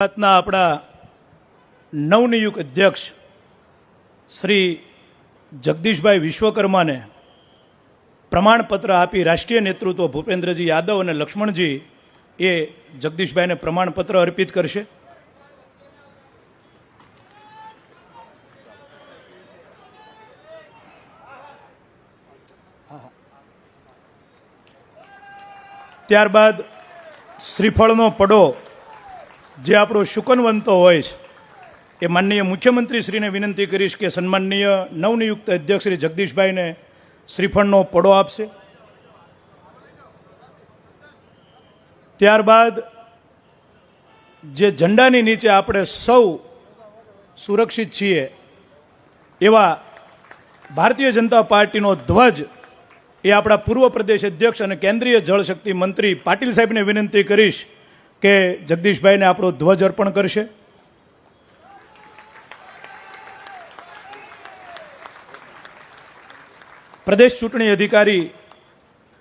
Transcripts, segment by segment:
ગુજરાતના આપણા નવનિયુક્ત અધ્યક્ષ શ્રી જગદીશભાઈ વિશ્વકર્માને પ્રમાણપત્ર આપી રાષ્ટ્રીય નેતૃત્વ ભૂપેન્દ્રજી યાદવ અને લક્ષ્મણજી એ જગદીશભાઈને પ્રમાણપત્ર અર્પિત કરશે. ત્યારબાદ શ્રીફળનો પડો જે આપણો શુકનવંતો હોય છે, એ માનનીય મુખ્યમંત્રીશ્રીને વિનંતી કરીશ કે સન્માનનીય નવનિયુક્ત અધ્યક્ષ શ્રી જગદીશભાઈને શ્રીફળનો પડો આપશે. ત્યારબાદ જે ઝંડાની નીચે આપણે સૌ સુરક્ષિત છીએ, એવા ભારતીય જનતા પાર્ટીનો ધ્વજ એ આપણા પૂર્વ પ્રદેશ અધ્યક્ષ અને કેન્દ્રીય જળશક્તિ મંત્રી પાટીલ સાહેબને વિનંતી કરીશ કે જગદીશભાઈને આપણો ધ્વજ અર્પણ કરશે? પ્રદેશ ચૂંટણી અધિકારી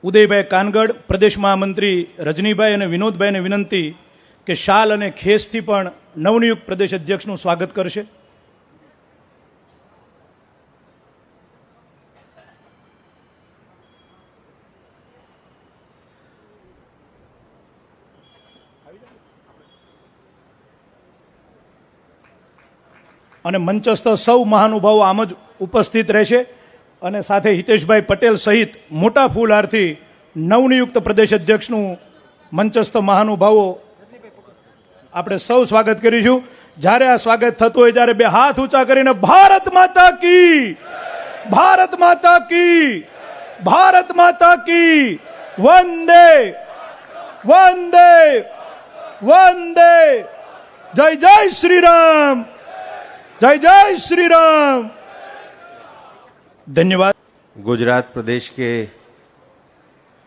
ઉદયભાઈ કાનગડ, પ્રદેશ મહામંત્રી રજનીભાઈ અને વિનોદભાઈને વિનંતી કે શાલ અને ખેસથી પણ નવનિયુક્ત પ્રદેશ અધ્યક્ષનું સ્વાગત કરશે. અને મંચસ્થ સૌ મહાનુભાવો આમ જ ઉપસ્થિત રહેશે. અને સાથે હિતેશભાઈ પટેલ સહિત મોટા ફૂલહારથી નવનિયુક્ત પ્રદેશ અધ્યક્ષનું મંચસ્થ મહાનુભાવો આપણે સૌ સ્વાગત કરીશું. જ્યારે આ સ્વાગત થતું હોય ત્યારે બે હાથ ઊંચા કરીને ભારત માતા કી! ભારત માતા કી! ભારત માતા કી! વંદે! વંદે! वंदे। जय जय श्री राम जय जय श्री राम धन्यवाद। गुजरात प्रदेश के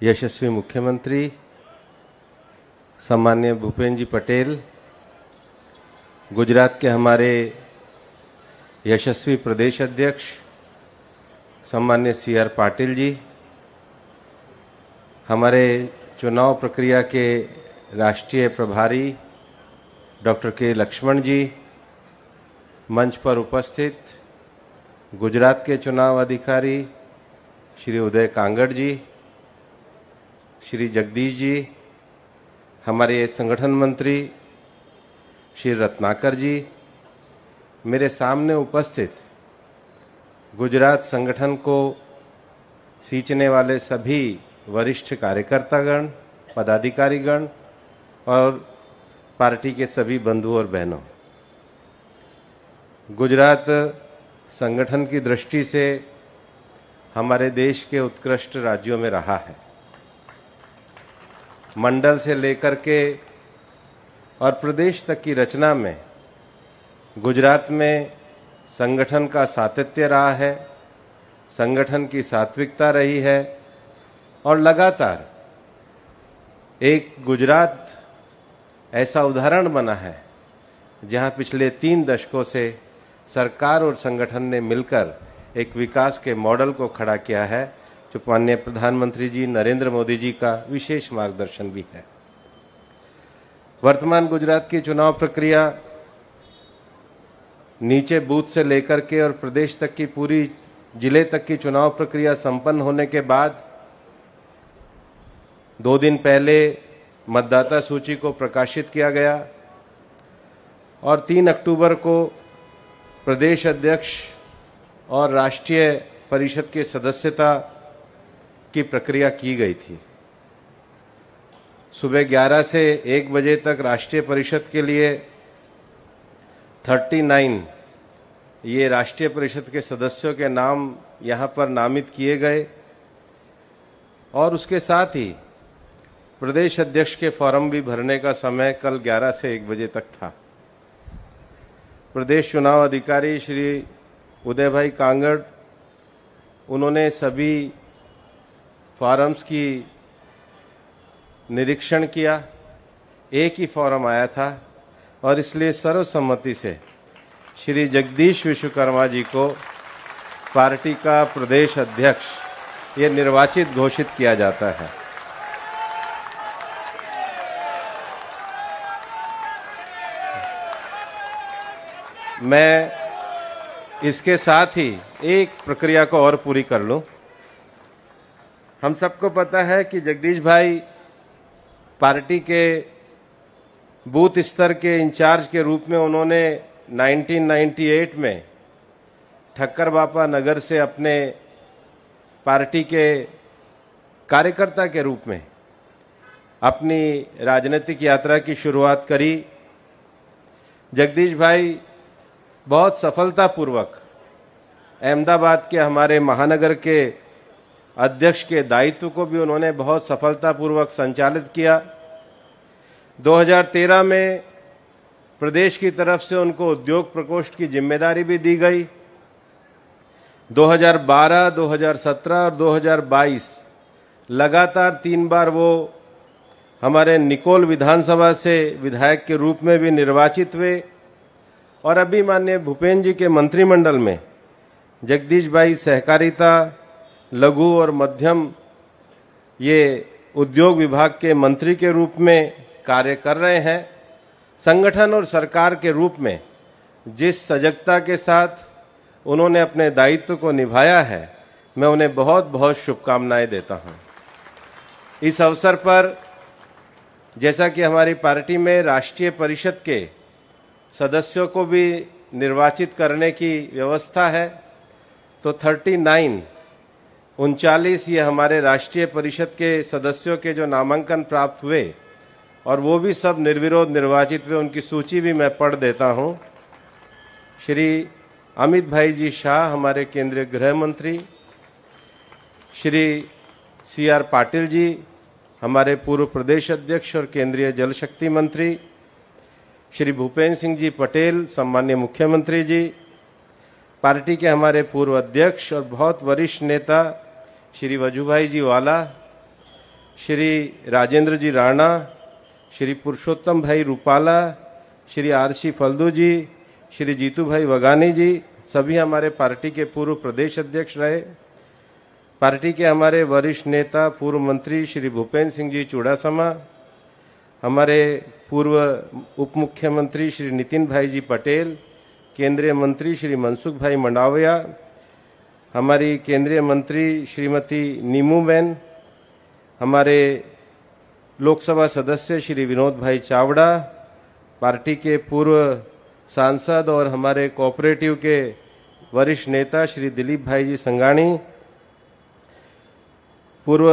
यशस्वी मुख्यमंत्री सम्मान्य भूपेन्द्र जी पटेल, गुजरात के हमारे यशस्वी प्रदेश अध्यक्ष सम्मान्य सी आर पाटिल जी, हमारे चुनाव प्रक्रिया के राष्ट्रीय प्रभारी डॉक्टर के लक्ष्मण जी, मंच पर उपस्थित गुजरात के चुनाव अधिकारी श्री उदय कांगड़ जी, श्री जगदीश जी, हमारे संगठन मंत्री श्री रत्नाकर जी, मेरे सामने उपस्थित गुजरात संगठन को सींचने वाले सभी वरिष्ठ कार्यकर्तागण, पदाधिकारीगण और पार्टी के सभी बंधु और बहनों, गुजरात संगठन की दृष्टि से हमारे देश के उत्कृष्ट राज्यों में रहा है। मंडल से लेकर के और प्रदेश तक की रचना में गुजरात में संगठन का सातत्य रहा है, संगठन की सात्विकता रही है और लगातार एक गुजरात ऐसा उदाहरण बना है, जहाँ पिछले तीन दशकों से सरकार और संगठन ने मिलकर एक विकास के मॉडल को खड़ा किया है, जो माननीय प्रधानमंत्री जी, नरेंद्र मोदी जी का विशेष मार्गदर्शन भी है। वर्तमान गुजरात की चुनाव प्रक्रिया नीचे बूथ से लेकर के और प्रदेश तक की पूरी ज़िले तक की चुनाव प्रक्रिया संपन्न होने के बाद, दो दिन पहले मतदाता सूची को प्रकाशित किया गया और तीन अक्टूबर को प्रदेश अध्यक्ष और राष्ट्रीय परिषद के सदस्यता की प्रक्रिया की गई थी। सुबह 11 से 1 बजे तक राष्ट्रीय परिषद के लिए 39 ये राष्ट्रीय परिषद के सदस्यों के नाम यहाँ पर नामित किए गए और उसके साथ ही प्रदेश अध्यक्ष के फॉर्म भी भरने का समय कल 11 से 1 बजे तक था। प्रदेश चुनाव अधिकारी श्री उदय भाई कांगड़, उन्होंने सभी फॉरम्स की निरीक्षण किया। एक ही फॉरम आया था और इसलिए सर्वसम्मति से श्री जगदीश विश्वकर्मा जी को पार्टी का प्रदेश अध्यक्ष ये निर्वाचित घोषित किया जाता है। मैं इसके साथ ही एक प्रक्रिया को और पूरी कर लूँ। हम सबको पता है कि जगदीश भाई पार्टी के बूथ स्तर के इंचार्ज के रूप में उन्होंने 1998 में ठक्कर बापा नगर से अपने पार्टी के कार्यकर्ता के रूप में अपनी राजनीतिक यात्रा की शुरुआत करी। जगदीश भाई बहुत सफलतापूर्वक अहमदाबाद के हमारे महानगर के अध्यक्ष के दायित्व को भी उन्होंने बहुत सफलतापूर्वक संचालित किया। 2013 में प्रदेश की तरफ़ से उनको उद्योग प्रकोष्ठ की ज़िम्मेदारी भी दी गई। 2012, 2017 और 2022 लगातार तीन बार वो हमारे निकोल विधानसभा से विधायक के रूप में भी निर्वाचित हुए। और अभी माननीय भूपेन्द्र जी के मंत्रिमंडल में जगदीश भाई सहकारिता, लघु और मध्यम, ये उद्योग विभाग के मंत्री के रूप में कार्य कर रहे हैं। संगठन और सरकार के रूप में जिस सजगता के साथ उन्होंने अपने दायित्व को निभाया है, मैं उन्हें बहुत बहुत शुभकामनाएँ देता हूँ। इस अवसर पर जैसा कि हमारी पार्टी में राष्ट्रीय परिषद के सदस्यों को भी निर्वाचित करने की व्यवस्था है। तो 39 उनचालीस ये हमारे राष्ट्रीय परिषद के सदस्यों के जो नामांकन प्राप्त हुए, और वो भी सब निर्विरोध निर्वाचित हुए, उनकी सूची भी मैं पढ़ देता हूँ। श्री अमित भाई जी शाह, हमारे केंद्रीय गृह मंत्री, श्री सी आर पाटिल जी, हमारे पूर्व प्रदेश अध्यक्ष और केंद्रीय जल शक्ति मंत्री श्री भूपेन्द्र सिंह जी पटेल सम्मान्य मुख्यमंत्री जी, पार्टी के हमारे पूर्व अध्यक्ष और बहुत वरिष्ठ नेता श्री वजूभाई जी वाला, श्री राजेंद्र जी राणा, श्री पुरुषोत्तम भाई रूपाला, श्री आरसी फल्दू जी, श्री जीतू भाई वगानी जी, सभी हमारे पार्टी के पूर्व प्रदेश अध्यक्ष रहे। पार्टी के हमारे वरिष्ठ नेता, पूर्व मंत्री श्री भूपेन्द्र सिंह जी चुड़ासमा हमारे पूर्व उप मुख्यमंत्री श्री नितिन भाई जी पटेल, केंद्रीय मंत्री श्री मनसुख भाई मंडाविया, हमारी केंद्रीय मंत्री श्रीमती नीमूबेन हमारे लोकसभा सदस्य श्री विनोद भाई चावड़ा, पार्टी के पूर्व सांसद और हमारे कोऑपरेटिव के वरिष्ठ नेता श्री दिलीप भाई जी संगाणी, पूर्व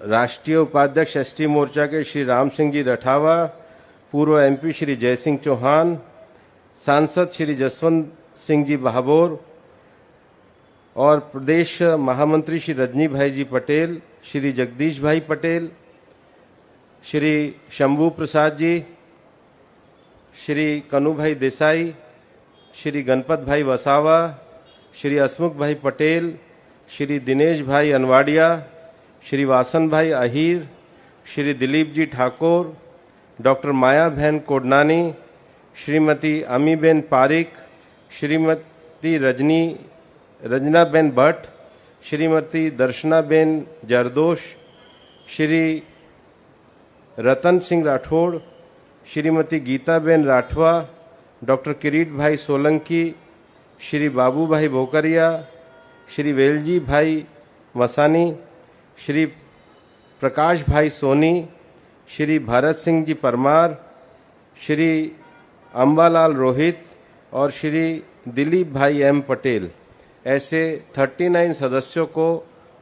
राष्ट्रीय उपाध्यक्ष एसटी मोर्चा के श्री राम सिंह जी रठावा, पूर्व एमपी श्री जयसिंह चौहान, सांसद श्री जसवंत सिंह जी बहाबोर और प्रदेश महामंत्री श्री रजनी भाई जी पटेल, श्री जगदीश भाई पटेल, श्री शंभू प्रसाद जी श्री कनु भाई देसाई, श्री गणपत भाई वसावा, श्री हसमुख भाई पटेल, श्री दिनेश भाई अनवाडिया श्री वासन भाई अहीर, श्री दिलीप जी ठाकुर, डॉक्टर माया बहन कोडनानी, श्रीमती अमीबेन पारिक, श्रीमती रजनी, रजनाबेन भट्ट, श्रीमती दर्शनाबेन जरदोश श्री रतन सिंह राठौड़ श्रीमती गीताबेन राठवा, डॉक्टर किरीट भाई सोलंकी, श्री बाबू भाई भोकरिया, श्री वेलजी भाई मसानी श्री प्रकाश भाई सोनी, श्री भरत सिंह जी परमार, श्री अम्बालाल रोहित और श्री दिलीप भाई एम पटेल, ऐसे 39 सदस्यों को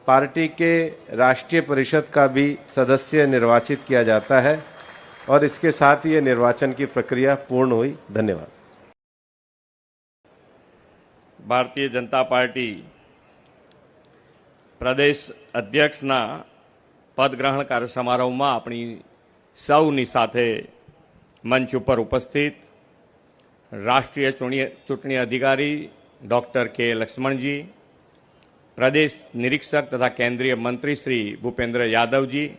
पार्टी के राष्ट्रीय परिषद का भी सदस्य निर्वाचित किया जाता है और इसके साथ ये निर्वाचन की प्रक्रिया पूर्ण हुई। धन्यवाद। भारतीय जनता पार्टी પ્રદેશ અધ્યક્ષના પદગ્રહણ કાર્ય સમારોહમાં આપણી સૌની સાથે મંચ ઉપર ઉપસ્થિત રાષ્ટ્રીય ચૂંટણી અધિકારી ડૉક્ટર કે લક્ષ્મણજી, પ્રદેશ નિરીક્ષક તથા કેન્દ્રીય મંત્રી શ્રી ભૂપેન્દ્ર યાદવજી,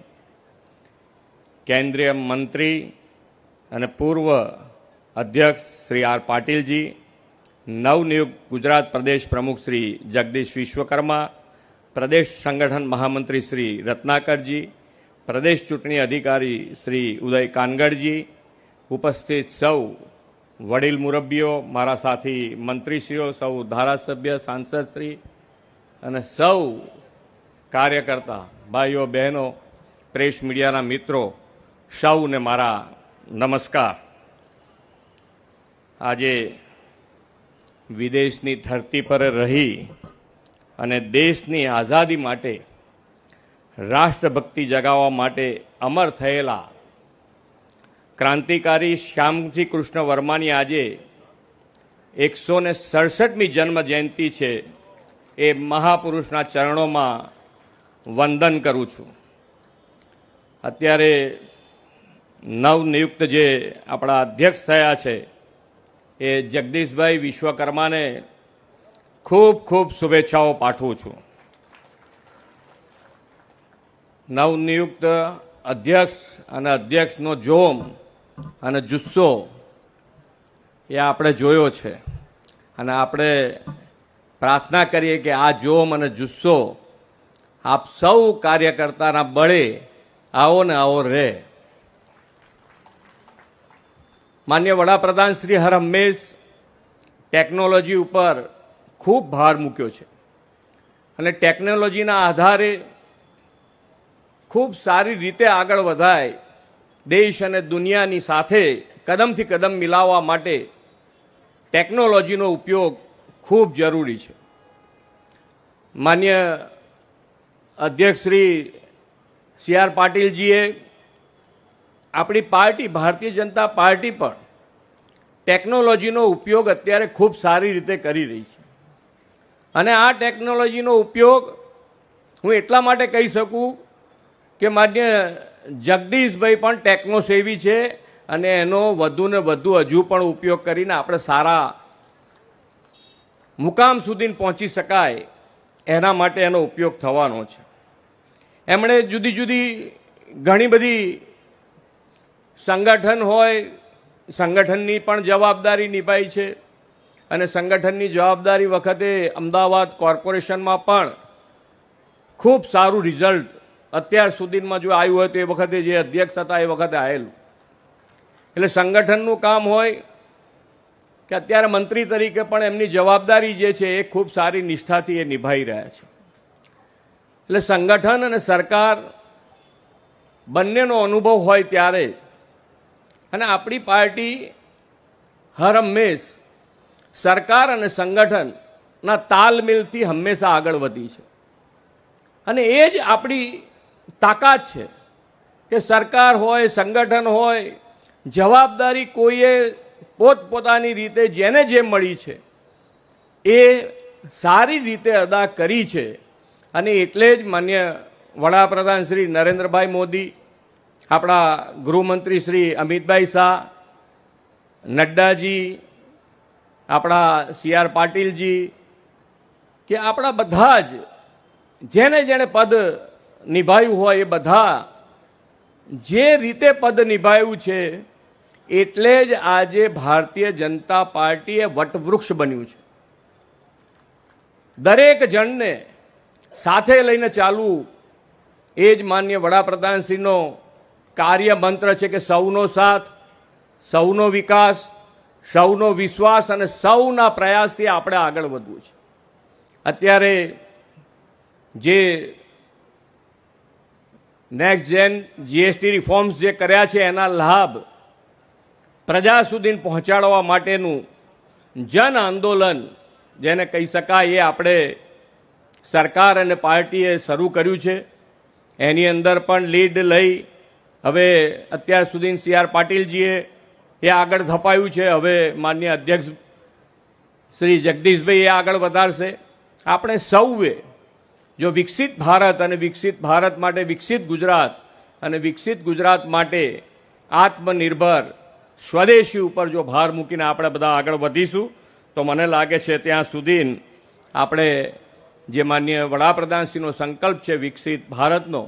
કેન્દ્રીય મંત્રી અને પૂર્વ અધ્યક્ષ શ્રી આર પાટીલજી, નવનિયુક્ત ગુજરાત પ્રદેશ પ્રમુખ શ્રી જગદીશ વિશ્વકર્મા પ્રદેશ સંગઠન મહામંત્રી શ્રી રત્નાકરજી, પ્રદેશ ચૂંટણી અધિકારી શ્રી ઉદય કાનગડજી, ઉપસ્થિત સૌ વડીલ મુરબ્બીઓ, મારા સાથી મંત્રીશ્રીઓ, સૌ ધારાસભ્ય સાંસદશ્રી અને સૌ કાર્યકર્તા, ભાઈઓ, બહેનો, પ્રેસ મીડિયાના મિત્રો, સૌને મારા નમસ્કાર. આજે વિદેશની ધરતી પર રહી અને દેશની આઝાદી માટે, રાષ્ટ્રભક્તિ જગાવવા માટે અમર થયેલા ક્રાંતિકારી શ્યામજી કૃષ્ણ વર્માની આજે એકસો ને સડસઠમી જન્મ જયંતિ છે એ મહાપુરુષના ચરણોમાં વંદન કરું છું. અત્યારે નવનિયુક્ત જે આપણા અધ્યક્ષ થયા છે એ જગદીશભાઈ વિશ્વકર્માને ખૂબ ખૂબ શુભેચ્છાઓ પાઠવું છું. નવનિયુક્ત અધ્યક્ષ અને અધ્યક્ષનો જોમ અને જુસ્સો એ આપણે જોયો છે. અને આપણે પ્રાર્થના કરીએ કે આ જોમ અને જુસ્સો આપ સૌ કાર્યકર્તાના બળે આવો ને આવો રહે. માન્ય વડાપ્રધાન શ્રી હર હંમેશ ટેકનોલોજી ઉપર ખૂબ ભાર મૂક્યો છે. અને ટેકનોલોજીના આધારે ખૂબ સારી રીતે આગળ વધાય દેશ અને દુનિયાની સાથે કદમથી કદમ મિલાવવા માટે ટેકનોલોજીનો ઉપયોગ ખૂબ જરૂરી છે. માન્ય અધ્યક્ષ શ્રી સી આર પાટીલજીએ આપણી પાર્ટી, ભારતીય જનતા પાર્ટી પણ ટેકનોલોજીનો ઉપયોગ અત્યારે ખૂબ સારી રીતે કરી રહી છે. અને આ ટેકનોલોજીનો ઉપયોગ હું એટલા માટે કહી શકું કે માન્ય જગદીશભાઈ પણ ટેકનો સેવી છે અને એનો વધુ ને વધુ હજુ પણ ઉપયોગ કરીને આપણે સારા મુકામ સુધી પહોંચી શકાય એના માટે એનો ઉપયોગ થવાનો છે. એમણે જુદી જુદી ઘણી બધી સંગઠન હોય, સંગઠનની પણ જવાબદારી નિભાઈ છે. અને સંગઠનની જવાબદારી વખતે અમદાવાદ કોર્પોરેશનમાં પણ ખૂબ સારું રિઝલ્ટ અત્યાર સુધીમાં જો આવ્યું હોય તો એ વખતે જે અધ્યક્ષ હતા એ વખતે આવેલું. એટલે સંગઠનનું કામ હોય કે અત્યારે મંત્રી તરીકે પણ એમની જવાબદારી જે છે એ ખૂબ સારી નિષ્ઠાથી એ નિભાઈ રહ્યા છે. એટલે સંગઠન અને સરકાર બંનેનો અનુભવ હોય ત્યારે અને આપણી પાર્ટી હર હંમેશ સરકાર અને સંગઠનના તાલમેલથી હંમેશા આગળ વધી છે. અને એ જ આપણી તાકાત છે કે સરકાર હોય, સંગઠન હોય, જવાબદારી કોઈએ પોતપોતાની રીતે જેને જે મળી છે, એ સારી રીતે અદા કરી છે. અને એટલે જ માન્ય વડાપ્રધાન શ્રી નરેન્દ્રભાઈ મોદી, આપણા ગૃહમંત્રી શ્રી અમિતભાઈ શાહ, નડ્ડાજી આપણા સી આર પાટીલજી કે આપણા બધા જ જેને જેણે પદ નિભાવ્યું હોય એ બધા જે રીતે પદ નિભાવ્યું છે, એટલે જ આજે ભારતીય જનતા પાર્ટીએ વટવૃક્ષ બન્યું છે. દરેક જણને સાથે લઈને ચાલવું એ જ માન્ય વડાપ્રધાનશ્રીનો કાર્ય મંત્ર છે કે સૌનો સાથ, સૌનો વિકાસ સૌનો વિશ્વાસ અને સૌના પ્રયાસથી આપણે આગળ વધવું છે. અત્યારે જે નેક્સ્ટ જેન જીએસટી રિફોર્મ્સ જે કર્યા છે, એના લાભ પ્રજા સુધી પહોંચાડવા માટેનું જન આંદોલન, જેને કહી શકાય એ આપણે સરકાર અને પાર્ટીએ શરૂ કર્યું છે. એની અંદર પણ લીડ લઈ હવે અત્યાર સુધી સી આર પાટીલજીએ એ આગળ ધપાયું છે. હવે માન્ય અધ્યક્ષ શ્રી જગદીશભાઈ એ આગળ વધારશે. આપણે સૌએ જો વિકસિત ભારત અને વિકસિત ભારત માટે વિકસિત ગુજરાત અને વિકસિત ગુજરાત માટે આત્મનિર્ભર સ્વદેશી ઉપર જો ભાર મૂકીને આપણે બધા આગળ વધીશું, તો મને લાગે છે ત્યાં સુધી આપણે જે માન્ય વડાપ્રધાનશ્રીનો સંકલ્પ છે વિકસિત ભારતનો,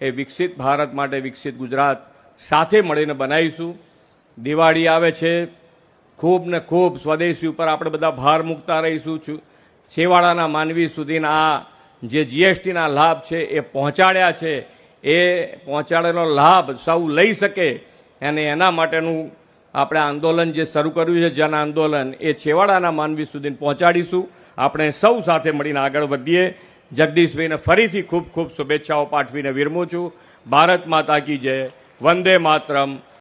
એ વિકસિત ભારત માટે વિકસિત ગુજરાત સાથે મળીને બનાવીશું. દિવાળી આવે છે. ખૂબ ને ખૂબ સ્વદેશી ઉપર આપણે બધા ભાર મૂકતા રહીશું છું. છેવાડાના માનવી સુધીના આ જે જીએસટીના લાભ છે એ પહોંચાડ્યા છે. એ પહોંચાડેલો લાભ સૌ લઈ શકે અને એના માટેનું આપણે આંદોલન જે શરૂ કર્યું છે, જન આંદોલન, એ છેવાડાના માનવી સુધી પહોંચાડીશું. આપણે સૌ સાથે મળીને આગળ વધીએ. જગદીશભાઈને ફરીથી ખૂબ ખૂબ શુભેચ્છાઓ પાઠવીને વિરમું છું. ભારત માતા કી જય. વંદે માતરમ.